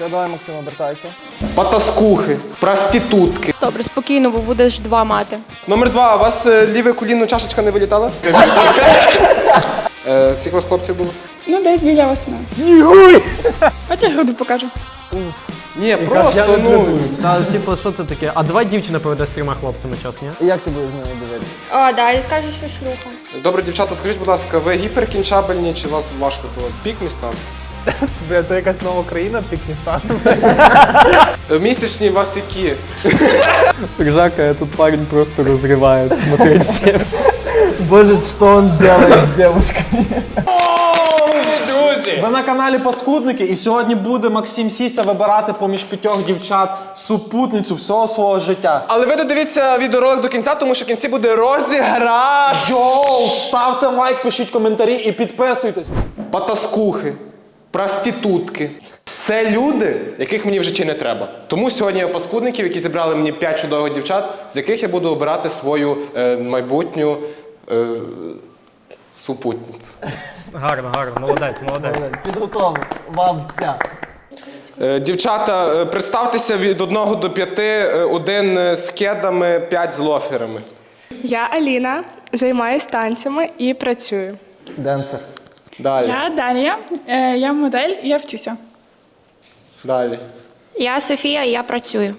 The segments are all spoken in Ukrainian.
Все, давай, Максим, обертайся. Потаскухи, проститутки. Добре, спокійно, бо будеш два мати. Номер два. У вас е, ліве коліно чашечка не вилітала? Е, Скільки у вас хлопців було? Ну, десь біля восьми. Хоча груди покажу. Ні, просто ну. Та, типу, що це таке? А давай дівчина поведе з трьома хлопцями час, ні? І Як ти будеш з нею дивитися? О, да, і скажу, що шлюха. Добре, дівчата, скажіть, будь ласка, ви гіперкінчабельні чи вас важко було? Пік містам? Бля, це якась нова країна, Пікністан. Е, Місячні у вас які? Жака, этот парень просто разрывает, смотреть всем. Боже, що он делает з девушками? Ви на каналі Паскудники, і сьогодні буде Максим Сіся вибирати поміж п'ятьох дівчат супутницю всього свого життя. Але ви додивіться відеоролик до кінця, тому що в кінці буде розіграш. Йоу, ставте лайк, пишіть коментарі і підписуйтесь. Потаскухи, проститутки. Це люди, яких мені в житті не треба. Тому сьогодні я паскудників, які зібрали мені 5 чудових дівчат, з яких я буду обирати свою е, майбутню е, супутницю. Гарно, гарно, молодець, молодець. Підготовив вам вся. Е, дівчата, е, представтеся від 1 до 5, е, один е, з кедами, 5 з лоферами. Я Аліна, займаюся танцями і працюю. Денсер. Далі. Я Дар'я, е, я модель і я вчуся. Далі. Я Софія, я працюю.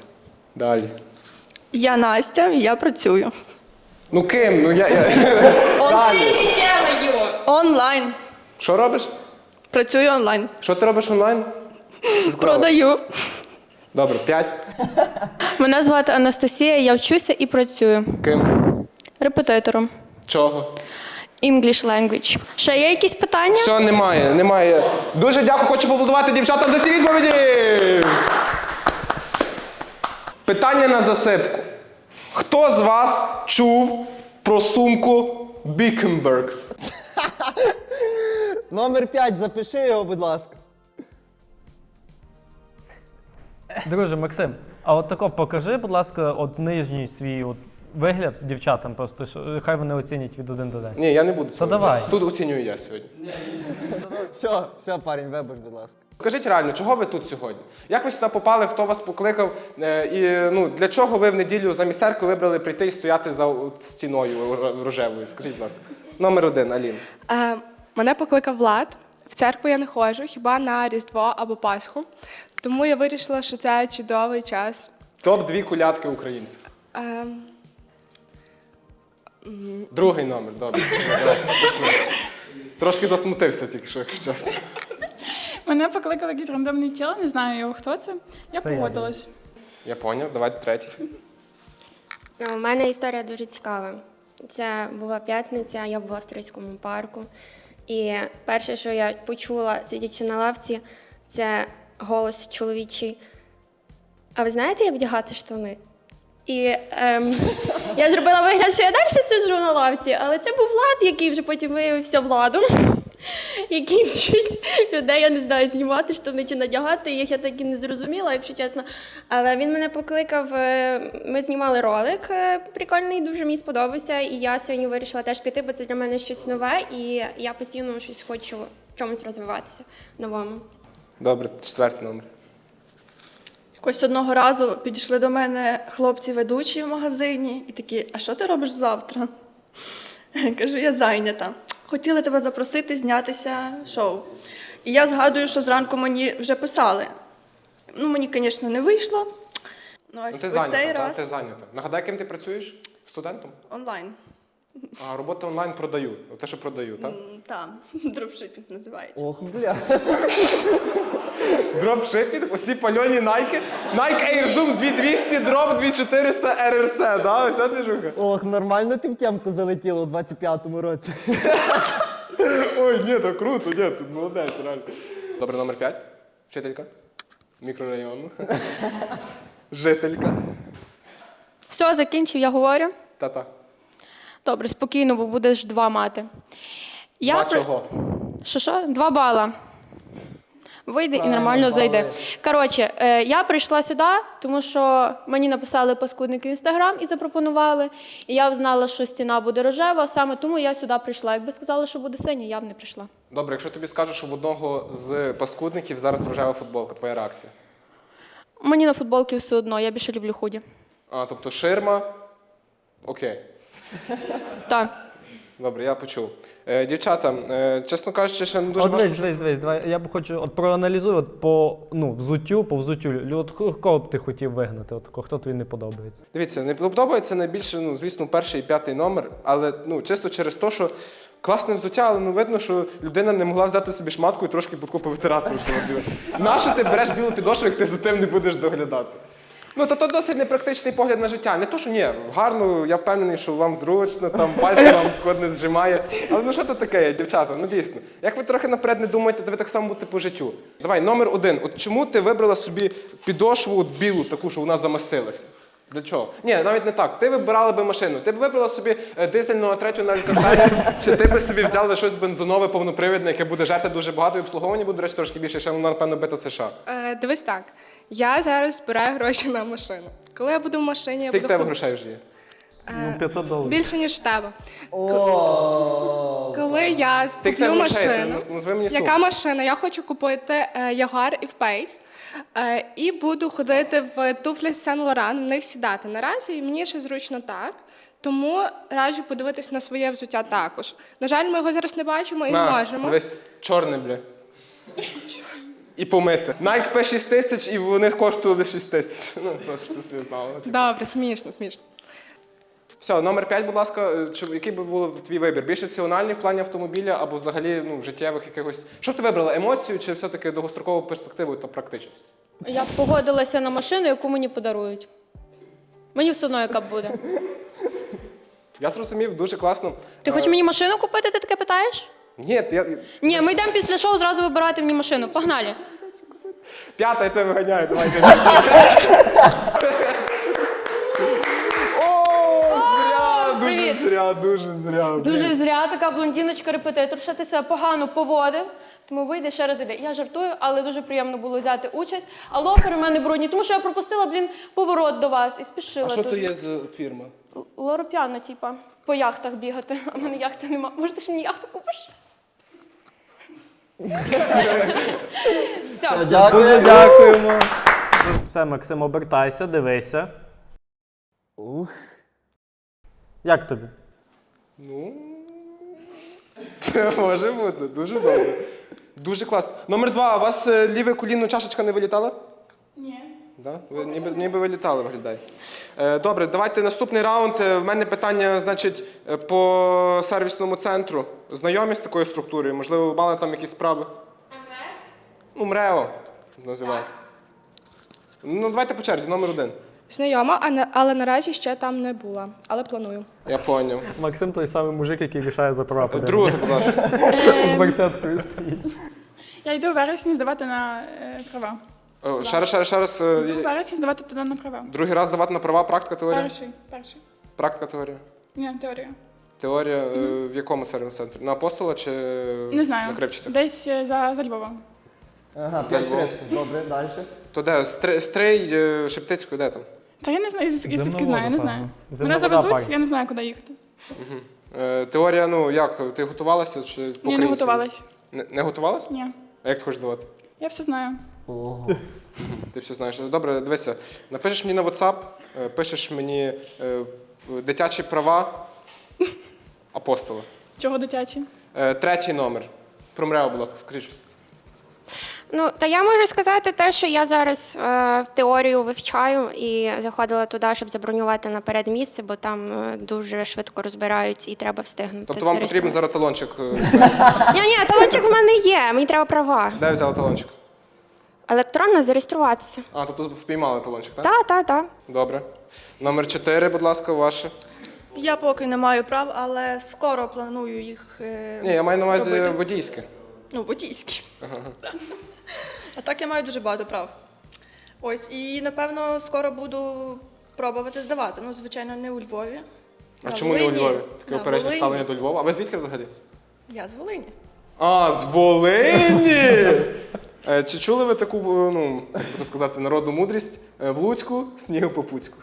Далі. Я Настя, я працюю. Ну ким? Ну я. я... Далі. Онлайн. Що робиш? Працюю онлайн. Що ти робиш онлайн? Продаю. Добре, 5. Мене звати Анастасія, я вчуся і працюю Ким? репетитором. Чого? English language. Ще є якісь питання? Все, немає, немає. Дуже дякую, хочу побудувати дівчатам за ці відповіді. Питання на засипку. Хто з вас чув про сумку Бікенбергс? Номер 5, запиши його, будь ласка. Друже, Максим, а от тако покажи, будь ласка, от нижній свій от вигляд дівчатам просто, що хай вони оцінять від 1 до 10. Ні, я не буду цього. давай. Тут оцінюю я сьогодні. Все, все, парень, вибач, будь ласка. Скажіть реально, чого ви тут сьогодні? Як ви сюди попали, хто вас покликав? Е, і ну, для чого ви в неділю замість церкви вибрали прийти і стояти за стіною рожевою? Скажіть, будь ласка. Номер один, Алін. Е, мене покликав Влад. В церкву я не ходжу, хіба на Різдво або Пасху. Тому я вирішила, що це чудовий час. Топ дві кулятки українців. Е, Другий номер, добре. Давай. Трошки засмутився тільки що, якщо чесно. мене покликав якийсь рандомний тіло, не знаю його хто це. Я Це я, погодилась. Я поняв, давайте третій. Ну, У мене історія дуже цікава. Це була п'ятниця, я була в Стрийському парку. І перше, що я почула, сидячи на лавці, це голос чоловічий. А ви знаєте, як вдягати штани? І ем, я зробила вигляд, що я далі сиджу на лавці, але це був Влад, який вже потім виявився владом, який вчить людей, я не знаю, знімати штани чи надягати їх, я так і не зрозуміла, якщо чесно. Але він мене покликав, е, ми знімали ролик е, прикольний, дуже мені сподобався. І я сьогодні вирішила теж піти, бо це для мене щось нове, і я постійно щось хочу в чомусь розвиватися новому. Добре, четвертий номер. Якось одного разу підійшли до мене хлопці-ведучі в магазині і такі: А що ти робиш завтра? Кажу, я зайнята. Хотіли тебе запросити знятися шоу. І я згадую, що зранку мені вже писали. Ну, мені, звісно, не вийшло. Ну, Ну ти ось зайнята, цей так? раз Ти зайнята. Нагадай, ким ти працюєш? Студентом? онлайн. А робота онлайн продаю. Те, що продаю, так? М, Там, дропшипінг називається. Ох, бля. Дропшипінг, оці пальоні найки. Nike Air Zoom 2200, дроп 2400 RRC, да? Оця движуха. Ох, нормально ти в темку залетіло у 25-му році. Ой, ні, то круто, ні, тут молодець, реально. Добре, номер 5. Вчителька. Мікрорайону. Жителька. Все, закінчив, я говорю. Та-та. Добре, спокійно, бо будеш два мати. Я Два при- чого? Що що? Два бала. Вийде і нормально зайде. Коротше, е, я прийшла сюди, тому що мені написали паскудники в інстаграм і запропонували. І я знала, що стіна буде рожева. Саме тому я сюди прийшла. Якби сказали, що буде синя, я б не прийшла. Добре, якщо тобі скажуть, що в одного з паскудників зараз рожева футболка, твоя реакція. Мені на футболки все одно, я більше люблю худі. А, тобто ширма. Окей. Так. Добре, я почув. Е, дівчата, е, чесно кажучи, ще не дуже От важко. дивись, дивись, дивись, давай я б хочу от проаналізуй от по ну, взуттю, по взуттю. Лю- От ко- кого б ти хотів вигнати? От кого- хто тобі не подобається? Дивіться, не подобається найбільше, ну, звісно, перший і п'ятий номер, але ну, чисто через те, що класне взуття, але ну, видно, що людина не могла взяти собі шматку і трошки будку повитирати. Нащо ти береш білу підошву, як ти за тим не будеш доглядати? Ну, то, то досить непрактичний погляд на життя. Не то, що ні, гарно, я впевнений, що вам зручно, там пальці вам код не зжимає. Але ну що це таке, дівчата? Ну дійсно. Як ви трохи наперед не думаєте, то ви так само будете по життю. Давай, номер один. От чому ти вибрала собі підошву от білу, таку, що вона замастилася? Для чого? Ні, навіть не так. Ти вибирала би машину. Ти б вибрала собі е, дизельну третю на альтафері, чи ти би собі взяла щось бензонове, повнопривідне, яке буде жерти дуже багато і обслуговування буде, до речі, трошки більше, ще воно, напевно, бита США. Е, дивись так. Я зараз збираю гроші на машину. Коли я буду в машині, я Скільки в буду тебе грошей вже є? Ну, 500 доларів. більше, ніж в тебе. Коли я Скільки в куплю тебе грошей? Ти машину, наз- Назви мені суму. яка машина? Я хочу купити е, Jaguar і Pace. Е, і буду ходити в туфлі Saint Laurent, в них сідати. Наразі мені ще зручно так. Тому раджу подивитись на своє взуття також. На жаль, ми його зараз не бачимо і не На, можемо. Дивись, чорне, бля. І помити. Nike P 6 тисяч, і вони коштували 6 тисяч. Ну, просто знала. Добре, смішно, смішно. Все, номер 5, будь ласка, Е, чи, який би був твій вибір? Більш раціональний в плані автомобіля або взагалі ну, життєвих якихось. Що б ти вибрала? Емоцію чи все-таки довгострокову перспективу та практичність? Я б погодилася на машину, яку мені подарують. Мені все одно, яка б буде. Я зрозумів, дуже класно. Ти хочеш мені машину купити, ти таке питаєш? Ні, я... Ні, ми йдемо після шоу зразу вибирати мені машину. Погнали. п'ята, я тебе виганяю, давайте. О, зря, дуже привіт. зря, дуже зря. блін. Дуже зря така блондіночка репетитор, що ти себе погано поводив. Тому вийде ще раз іди. Я жартую, але дуже приємно було взяти участь. А лофери в мене брудні, тому що я пропустила, блін, поворот до вас і спішила. А що то дуже. є за фірма? Л- Лоропіано, типа, по яхтах бігати. А в мене яхти нема. Може, ти ж мені яхту купиш? Все. Дякую. Дуже дякуємо. Все, Максим, обертайся, дивися. Ух. Як тобі? Ну. Може бути, дуже добре. Дуже класно. Номер два, у вас е, ліве коліно чашечка не вилітала? Ні. Да? Ви ніби, ніби вилітали, виглядає. Е, добре, давайте наступний раунд. Е, В мене питання, значить, е, по сервісному центру. Знайомі з такою структурою? Можливо, ви мали там якісь справи? МВС? Ну, МРЕО називають. Ну, давайте по черзі, номер один. Знайома, а на- але наразі ще там не була, але планую. Я поняв. Максим той самий мужик, який рішає за права. Друге, будь ласка. З барсеткою стоїть. Я йду в вересні здавати на е, права. Е, Ще раз, ще раз, ще раз. е, Йду в вересні здавати туди на права. Другий раз давати на права, практика, теорія? Перший, перший. Практика, теорія. Ні, теорія. Теорія е, в якому сервісному центрі? На апостола чи Не знаю. на Кривчиця? Десь е, за, за Львовом. Ага, За 5 Львов. Добре, далі. То де? Стри- Стрий, е, Шептицькою, де там? Та я не знаю, звідки Земновода, звідки знаю, я не знаю. певно. Мене завезуть, я не знаю, куди їхати. Е, теорія, ну як, ти готувалася чи Ні, не готувалась. Не, не готувалася? Ні. А як ти хочеш давати? Я все знаю. Ти все знаєш. Добре, дивися. Напишеш мені на WhatsApp, е, пишеш мені е, дитячі права апостола. Чого дитячі? Е, третій номер. Промрео, будь ласка, скажіть щось. Ну, та я можу сказати те, що я зараз е, в теорію вивчаю і заходила туди, щоб забронювати наперед місце, бо там е, дуже швидко розбирають і треба встигнути. Тобто вам потрібен зараз зареєструватися. талончик. е, Ні, ні, талончик в мене є, мені треба права. Де взяли талончик? Електронно зареєструватися. А, тобто впіймали талончик, так? Так, так, так. Добре. Номер 4, будь ласка, ваше. Я поки не маю прав, але скоро планую їх. е, Ні, я маю на увазі робити. водійське. Ну, водійські. А так я маю дуже багато прав. Ось, і напевно скоро буду пробувати здавати. Ну, звичайно, не у Львові. А На чому не у Волині. Львові? Таке На опережне Волині. ставлення до Львова. А ви звідки взагалі? Я з Волині. А, з Волині! Е, Чи чули ви таку, е, ну, як би то сказати, народну мудрість? Е, В Луцьку снігу по Пуцьку.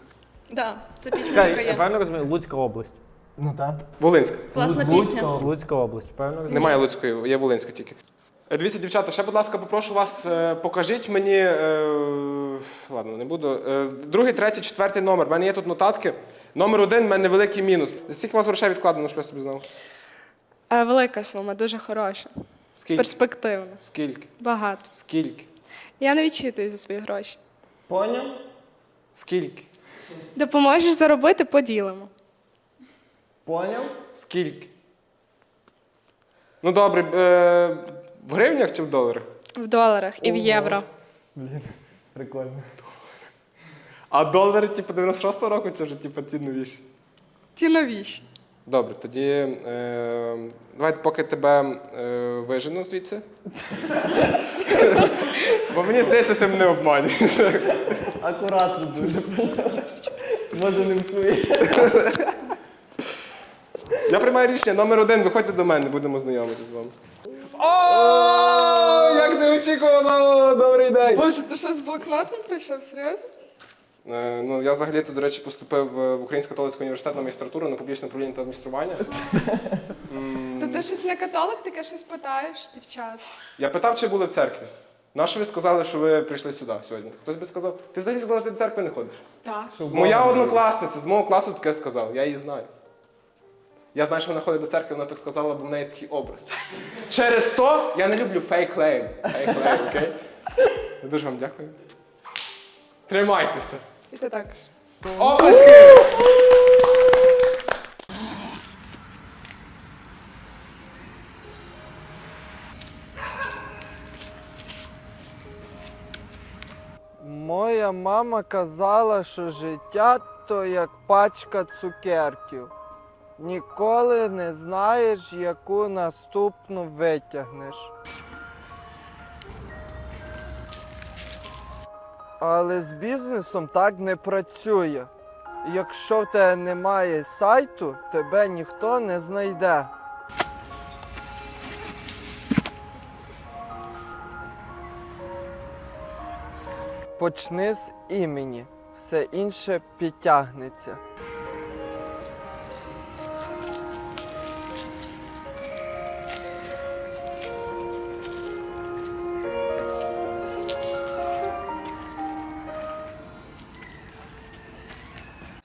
Да, це пісня така Чекай, я є. правильно розумію? Луцька область. Ну так. Волинська. Класна Луцька. пісня. Луцька область, правильно розумію? Немає Луцької, є Волинська тільки. Е, Дивіться, дівчата, ще, будь ласка, попрошу вас, е, покажіть мені. Е, ладно, не буду. Е, Другий, третій, четвертий номер. У мене є тут нотатки. Номер один в мене великий мінус. Скільки у вас грошей відкладено, що я собі знав? Е, Велика сума, дуже хороша. Скільки? Перспективна. Скільки? Багато. Скільки? Я не відчитую за свої гроші. Поняв? Скільки? Допоможеш заробити, поділимо. Поняв? Скільки? Ну добре, е, в гривнях чи в доларах? В доларах і в євро. Блін, Прикольно. А долари, типу, 96-го року чи вже типу, ті новіші? Ті новіші. Добре, тоді е, давай поки тебе е, вижену звідси. Бо мені здається, ти мене обманюєш. Акуратно дуже. Може не вчує. Я приймаю рішення номер один, виходьте до мене, будемо знайомитися з вами. О, як неочікувано! Добрий день! Боже, ти що з блокнотом прийшов? Серйозно? Е, ну, я взагалі-то, до речі, поступив е, в Український католицький університет на магістратуру на публічне управління та адміністрування. Та ти щось не католик, таке щось питаєш, дівчат. Я питав, чи були в церкві. На що ви сказали, що ви прийшли сюди сьогодні? Хтось би сказав, ти взагалі сказав, що ти до церкви не ходиш. Так. Моя однокласниця з мого класу таке сказала, я її знаю. Я знаю, що вона ходить до церкви, вона так сказала, бо в неї такий образ. Через то я не люблю фейк лейм. Фейк лейм, окей? Я дуже вам дякую. Тримайтеся. І ти так. Оплески! Моя мама казала, що життя то як пачка цукерків. Ніколи не знаєш, яку наступну витягнеш. Але з бізнесом так не працює. Якщо в тебе немає сайту, тебе ніхто не знайде. Почни з імені, все інше підтягнеться.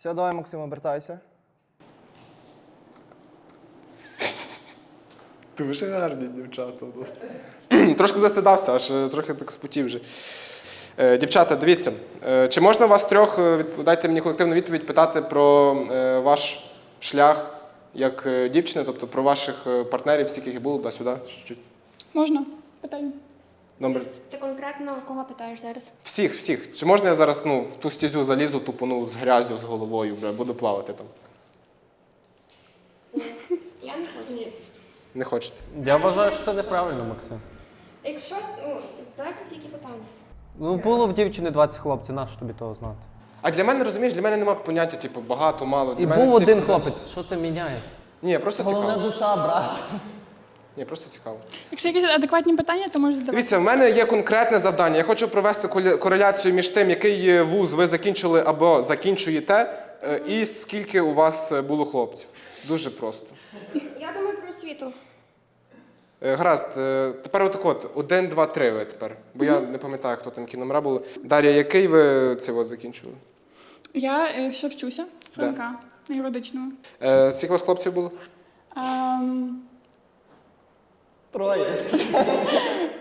Все, давай, Максим, обертайся. Дуже гарні дівчата. Трошки застидався, аж е, трохи так спотів вже. Е, Дівчата, дивіться, е, чи можна вас трьох, е, відп- дайте мені колективну відповідь, питати про е, ваш шлях як е, дівчини, тобто про ваших е, партнерів, всіх, яких було, да, сюди, чуть-чуть. Можна? Питання. Номер. Ти конкретно кого питаєш зараз? Всіх, всіх. Чи можна я зараз ну, в ту стізю залізу, тупо ну, з грязю, з головою, бля, буду плавати там? Я не хочу. Ні. Не хочете? Я вважаю, що це неправильно, Максим. Якщо, ну, зараз які питання? Ну, було в дівчини 20 хлопців, нащо тобі того знати? А для мене, розумієш, для мене немає поняття, типу, багато, мало. Для І мене був ці- один хлопець. Що це міняє? Ні, просто Головна цікаво. душа, брат. Ні, просто цікаво. Якщо якісь адекватні питання, то можеш задавати. Дивіться, в мене є конкретне завдання. Я хочу провести кореляцію між тим, який е, вуз ви закінчили або закінчуєте, е, і скільки у вас е, було хлопців. Дуже просто. Я думаю про освіту. Гаразд, тепер отак от, один, два, три ви тепер. Бо я не пам'ятаю, хто там які номера були. Дар'я, який ви це от закінчили? Я ще вчуся, Франка, на юридичному. Е, Скільки у вас хлопців було? Ем, Троє.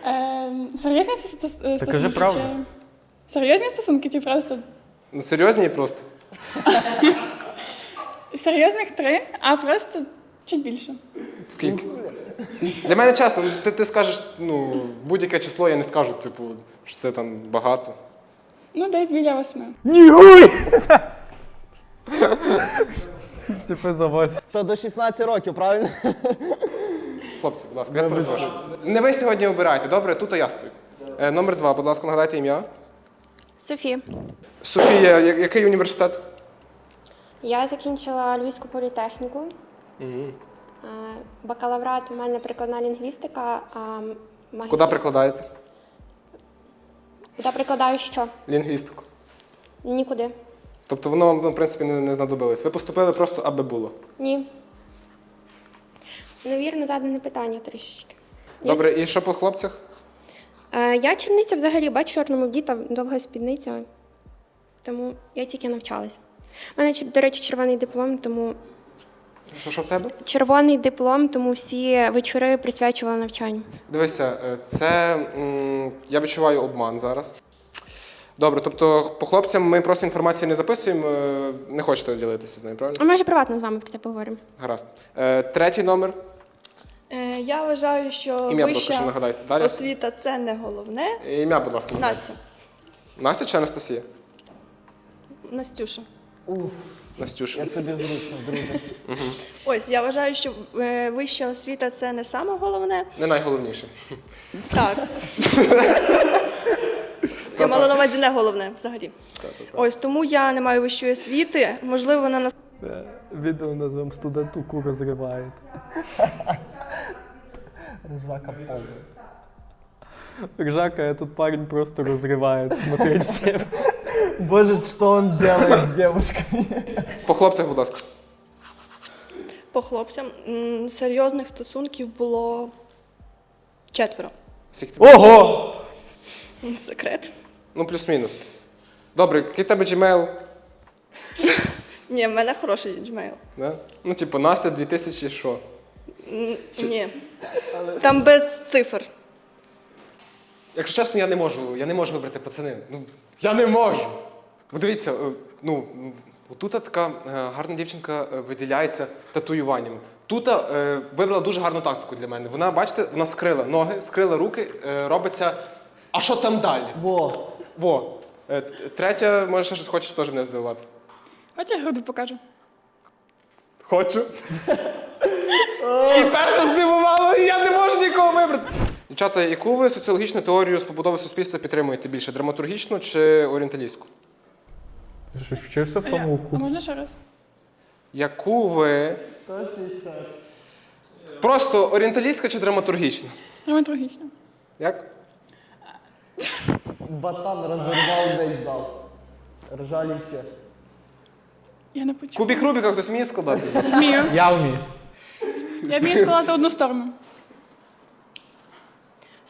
ем, серйозні стос- стосунки? кажи правду. Серйозні стосунки чи просто Ну, серйозні просто? серйозних три, а просто чуть більше. Скільки? Для мене чесно, ти, ти скажеш, ну, будь-яке число, я не скажу, типу, що це там багато. Ну, десь біля восьми. Типи за вас. То до 16 років, правильно? Хлопці, будь ласка, я перепрошую. Не ви сьогодні обирайте, добре? Тут я стою. Е, номер два, будь ласка, нагадайте ім'я. Софі. Софія, я- який університет? Я закінчила Львівську політехніку. Е, Бакалаврат у мене прикладна лінгвістика, а магістр... Куди прикладаєте? Куди прикладаю що? Лінгвістику. Нікуди. Тобто воно вам, ну, в принципі, не, не знадобилось. Ви поступили просто, аби було. Ні. Невірно задане питання трішечки. Я Добре, і що по хлопцях? Е, Я черниця взагалі, бачу, чорному вдіта, довга спідниця. тому я тільки навчалась. У мене, до речі, червоний диплом, тому Що, що в тебе? червоний диплом, тому всі вечори присвячувала навчанню. Дивися, е, це м, я відчуваю обман зараз. Добре, тобто по хлопцям ми просто інформації не записуємо, е, не хочете ділитися з нею, правильно? А може приватно з вами про це поговоримо? Гаразд. Е, третій номер. Е, я вважаю, що Ім'я, будь ласка, вища нагадайте. Дар'я? освіта це не головне. Ім'я, будь ласка. нагадайте. Настя, Настя чи Анастасія? Настюша. Настюша. Як тобі зручно, друже? Ось я вважаю, що е, вища освіта це не саме головне. Не найголовніше. Так. Я мала на увазі не головне взагалі. Ось тому я не маю вищої освіти. Можливо, на нас Відео назвемо студентуку розриває. Жака повна. Ржака, этот парень просто разрывает смотреть всем. Боже, что он делает с девушками? По хлопцях, будь ласка. по хлопцям м, серйозних стосунків було четверо. Скільки? Ого! М, Секрет. Ну, плюс-мінус. Добре, який в тебе Gmail? Ні, в мене хороший Gmail. Да? Ну, типу, Настя 2000 що? М, Ні. Там без цифр. Якщо чесно, я не можу, я не можу вибрати пацани. Ну, я не можу. Ви дивіться, е, ну, тут така е, гарна дівчинка е, виділяється татуюваннями. Тут е, вибрала дуже гарну тактику для мене. Вона, бачите, вона скрила ноги, скрила руки, е, робиться. А що там далі? Во. Во. Е, т- Третя, може, ще щось хочеш теж мене здивувати. Хоча груди покажу. Хочу. І перша здивувала, і я не можу нікого вибрати. Дівчата, яку ви соціологічну теорію з побудови суспільства підтримуєте більше? Драматургічну чи орієнталістську? Що вчився в тому а можна ще раз? Яку ви. Просто орієнталістська чи драматургічна? Драматургічно. Як? Батан розірвав весь зал. Ржали всі. Я не почула. Кубік Рубіка хтось вміє складати? Вмію. Я вмію. Я вмію складати одну сторону.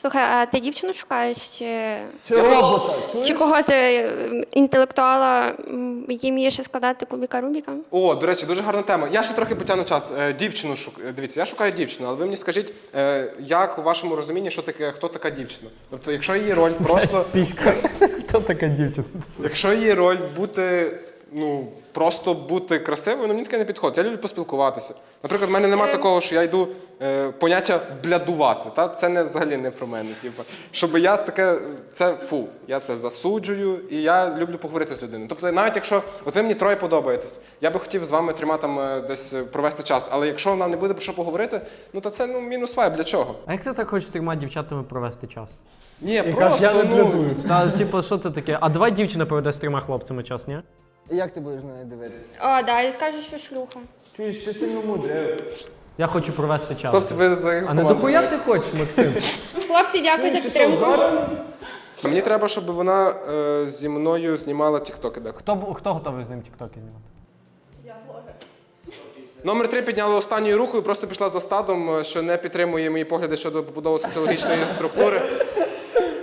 Слухай, а ти дівчину шукаєш чи, Чи робота? Чуєш? чи кого ти інтелектуала, м, який вміє ще складати кубіка Рубіка? О, до речі, дуже гарна тема. Я ще трохи потягну час. Е, Дівчину шук... е, Дивіться, я шукаю дівчину, але ви мені скажіть, е, як у вашому розумінні, що таке, хто така дівчина? Тобто, якщо її роль просто. Піська. Хто така дівчина? Якщо її роль бути, ну, просто бути красивою, ну мені таке не підходить. Я люблю поспілкуватися. Наприклад, в мене немає такого, що я йду е, поняття блядувати. Та? Це не, взагалі не про мене. Типу. Щоб я таке, це фу, я це засуджую і я люблю поговорити з людиною. Тобто, навіть якщо от ви мені троє подобаєтесь, я би хотів з вами трьома там е, десь е, провести час. Але якщо нам не буде про що поговорити, ну то це ну, мінус вайб. Для чого? А як ти так хочеш з трьома дівчатами провести час? Ні, І просто кажеш, я не ну, блядую. Та, типу, що це таке? А давай дівчина проведе з трьома хлопцями час, ні? І як ти будеш на неї дивитися? О, да, і скажеш, що шлюха. Чуєш, ти сильно мудрий. Я хочу провести час. хлопці, ви за А не дохуя ти хочеш, Максим? Хлопці, дякую за підтримку. Мені треба, щоб вона е, зі мною знімала тіктоки. Так. Хто, б- хто готовий з ним тіктоки знімати? Номер три підняла останньою рукою, просто пішла за стадом, е, що не підтримує мої погляди щодо побудови соціологічної структури.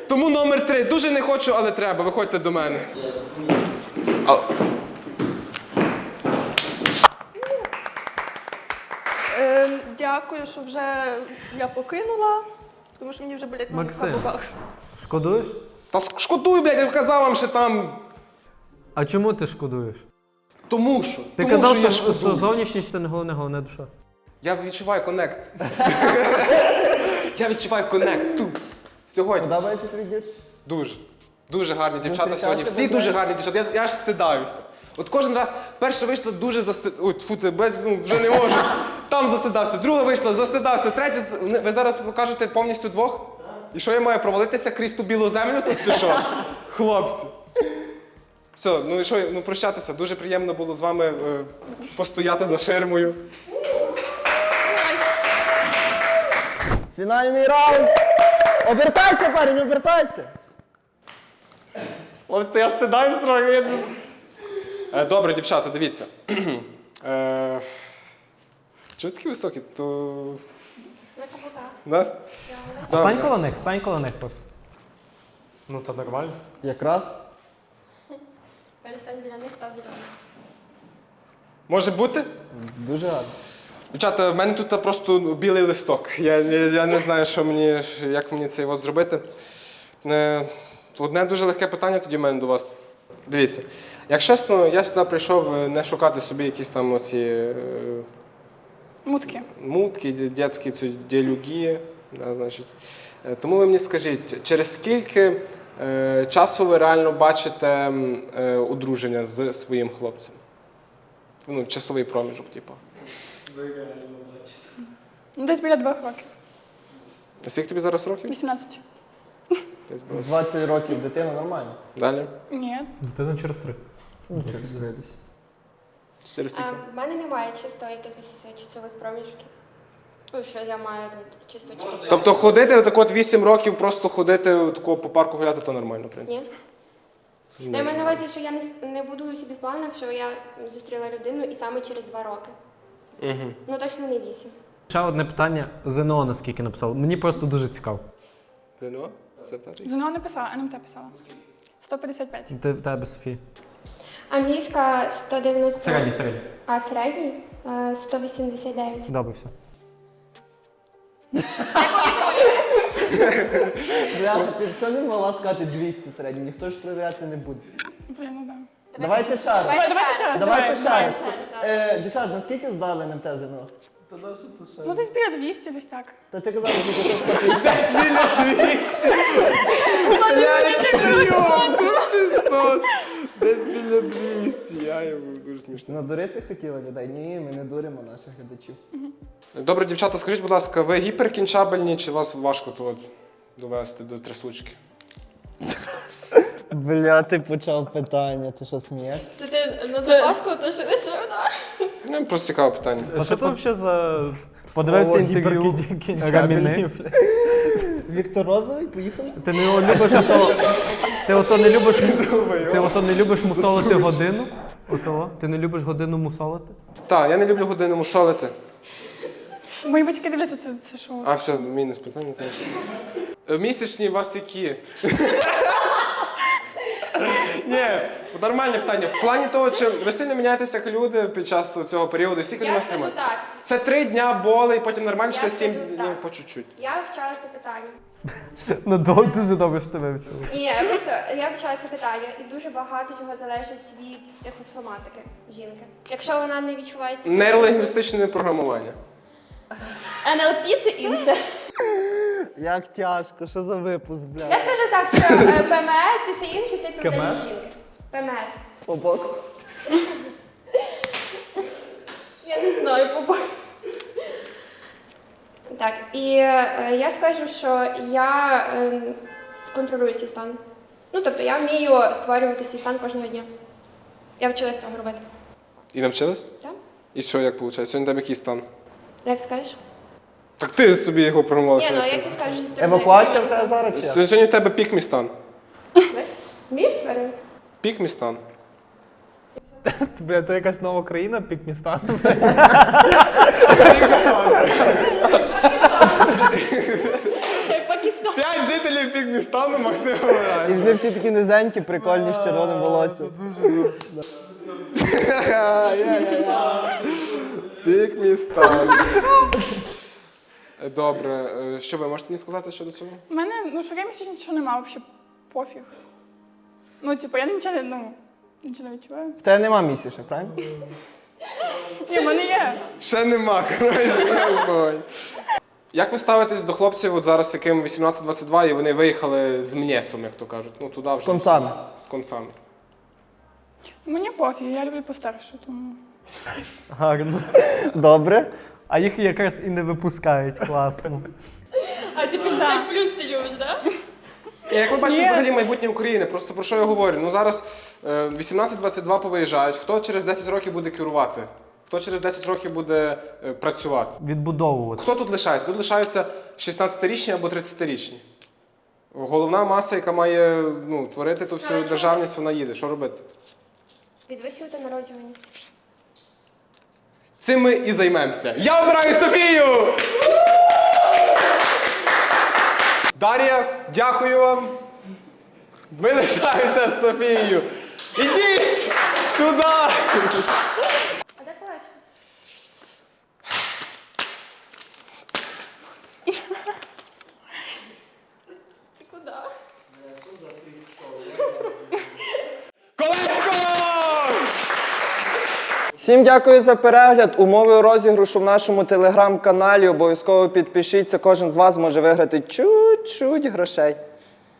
Тому номер три. Дуже не хочу, але треба. Виходьте до мене. А, дякую, що вже я покинула, тому що мені вже болять ноги в Максим. каблуках. Шкодуєш? та шкодую, блядь, я казав вам, що там. А чому ти шкодуєш? Тому що. Ти тому казав, що я що, шкодую. зовнішність це не головне, головне душа. Я відчуваю коннект. я відчуваю коннект тут. Сьогодні. Подобається тобі дівчина? Дуже. Дуже гарні дівчата сьогодні. Всі дуже гарні дівчата. Я, я аж стидаюся. От кожен раз перша вийшла дуже засти... Ой, тьфу, ти, блядь, ну, вже не можу. Там застидався, друга вийшла, застидався, третя. Ви зараз покажете повністю двох? І що я маю провалитися крізь ту білу землю тут чи що? Хлопці. Все, ну і що, ну прощатися. Дуже приємно було з вами е, постояти за ширмою. Фінальний раунд. Обертайся, парень, обертайся. Хлопці, я стидаюсь трохи. я Добре, дівчата, дивіться. Е, Чого ви такі високі? То. На каблуках. Да? Стань коло них, стань коло них просто. Ну, то нормально. Якраз. Перестань біля них, став біля них. Може бути? Дуже гарно. Дівчата, в мене тут просто білий листок. Я, я, я не знаю, що мені, як мені це от зробити. Е, Одне дуже легке питання тоді в мене до вас. Дивіться, як чесно, я сюди прийшов е, не шукати собі якісь там оці е, Мутки. мутки, дядські ці діалюги. Да, значить. Е, Тому ви мені скажіть, через скільки е, часу ви реально бачите е, одруження з своїм хлопцем? Ну, часовий проміжок, типу. Ну, десь біля двох років. А скільки тобі зараз років? 18. Десь 20. 20 років дитина нормально. Далі. Ні. Дитина через три. Чотири скільки? А, в мене немає чисто якихось часових проміжків. Ну, що я маю тут чисто час. Тобто ходити так от 8 років, просто ходити тако по парку гуляти, то нормально, в принципі. Ні? Ну, я маю на увазі, що я не, с- не будую собі в планах, що я зустріла людину і саме через два роки. Угу. Ну точно не вісім. Ще одне питання. ЗНО наскільки написав. Мені просто дуже цікаво. Ти ну? Запитати? ЗНО не писала, НМТ писала. 155. Ти в тебе, Софія. Англійська 190. Середній, середній. А середній? Е, 189. Добре, все. Бляха, ти що не могла сказати 200 середньо? Ніхто ж перевіряти не буде. Блін, ну да. Давайте. Давай, давайте раз. Давайте раз. Е, Дівчат, наскільки здали НМТ ЗНО? Ну, десь біля 200, десь так. Та ти казав, що ти 150. Десь біля 200, я йому дуже смішно. Надурити хотіла людей? Ні, ми не дуримо наших глядачів. Добре, дівчата, скажіть, будь ласка, ви гіперкінчабельні чи вас важко тут довести до трясучки? Бля, ти почав питання, ти що смієшся? Це ти на запаску, то що лише вона? Ну, просто цікаве питання. А що це взагалі за. Подивився інтерв'ю Раміни. Віктор Розовий, поїхали? Ти не любиш ото. Ти ото не любиш. Ти ото не любиш мусолити годину. Ото. Ти не любиш годину мусолити? Так, я не люблю годину мусолити. Мої батьки дивляться це, це шоу. А, все, мінус питання, знаєш. Е, Місячні у вас які? Ні, нормальне питання. В плані того, чи ви сильно міняєтеся як люди під час цього періоду, скільки Я вас скажу тримає? так. Це три дня боли, і потім нормально, чи Я це сім скажу днів по чуть-чуть. Я вивчала це питання. Ну дуже добре, що ти вивчила. Ні, я просто я вивчала це питання, і дуже багато чого залежить від психосоматики жінки. Якщо вона не відчуває себе... Нейролінгвістичне програмування. НЛП це інше. Як тяжко, що за випуск, Я бля. скажу так, що е, ПМС і це інше, це проблеми КМС? жінки. ПМС. По боксу. Я не знаю, по Так, і е, я скажу, що я е, контролюю свій стан. Ну, тобто я вмію створювати свій стан кожного дня. Я вчилася цього робити. І навчились? Так? І що, як виходить? Сьогодні тебе який стан? Як скажеш? Так ти собі його програмувала, Ні, що ну я а як скажу. ти скажеш, зі сторони? Евакуація в тебе зараз чи? як? Сьогодні в тебе пік мій стан. Вмієш створювати? Пік мій стан. Бля, то якась нова країна, Пікмістан. Як Пакистан. П'ять жителів пік мій стану, Максим. І з них всі такі низенькі, прикольні, з червоним волоссям. Пік мій стан. Добре, е, що ви можете мені сказати щодо цього? У мене, ну, що я місяць нічого нема, взагалі пофіг. Ну, типу, я нічого не, ну, нічого не відчуваю. В тебе нема місячних, правильно? Ні, в мене є. Ще нема, коротше, не. Як ви ставитесь до хлопців, от зараз яким 18-22, і вони виїхали з Мнєсом, як то кажуть? Ну туди вже. З концами. З концами. Мені пофіг, я люблю постарше, тому. Гарно. Добре. А їх якраз і не випускають, класно. А ти 50 плюс ти любиш, так? Як ви бачите, взагалі майбутнє України, просто про що я говорю? Ну зараз е, 18-22 повиїжджають. Хто через 10 років буде керувати? Хто через 10 років буде е, працювати? Відбудовувати. Хто тут лишається? Тут лишаються 16-річні або 30-річні. Головна маса, яка має ну, творити ту всю державність, вона їде. Що робити? Підвищувати народжуваність. Цим ми і займемося. Я обираю Софію! Дар'я, дякую вам. Ми лишаємося з Софією. Ідіть! Туди! А де колечко? Ти куди? Колечко! Всім дякую за перегляд. Умови розіграшу в нашому телеграм-каналі. Обов'язково підпишіться. Кожен з вас може виграти чуть-чуть грошей.